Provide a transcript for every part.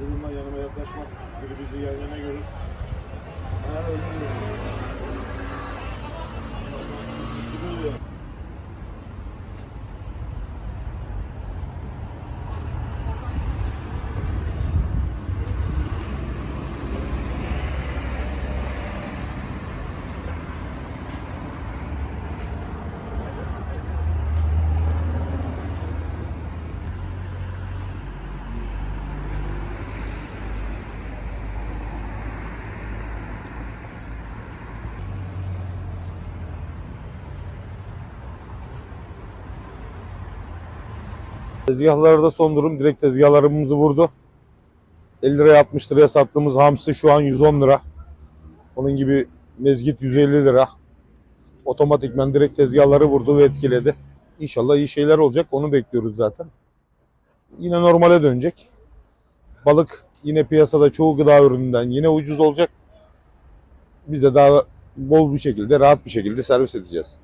Ben yanıma yaklaşma. Biri bizi yan yana görür. Tezgahlarda son durum direkt tezgahlarımızı vurdu. 50 liraya 60 liraya sattığımız hamsi şu an 110 lira. Onun gibi mezgit 150 lira. Otomatikmen direkt tezgahları vurdu ve etkiledi. İnşallah iyi şeyler olacak. Onu bekliyoruz zaten. Yine normale dönecek. Balık yine piyasada çoğu gıda ürününden yine ucuz olacak. Biz de daha bol bir şekilde, rahat bir şekilde servis edeceğiz.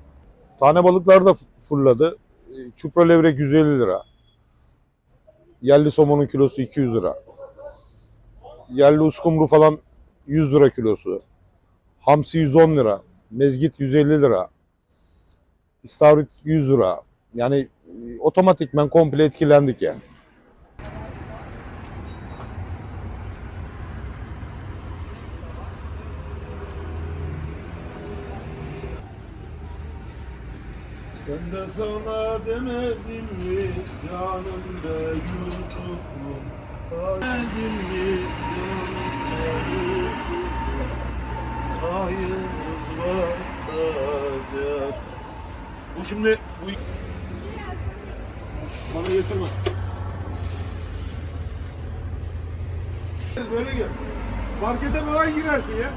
Tane balıklar da fırladı. Çupra levrek 150 lira. Yerli somonun kilosu 200 lira. Yerli uskumru falan 100 lira kilosu. Hamsi 110 lira. Mezgit 150 lira. İstavrit 100 lira. Yani otomatikmen komple etkilendik yani. Ben de sana demedim mi? Canım be Yusuf'um. Demedim mi? Canım be Yusuf'um Hayırımız varacak Bu şimdi bu Bana getirme Böyle gel. Markete falan girersin ya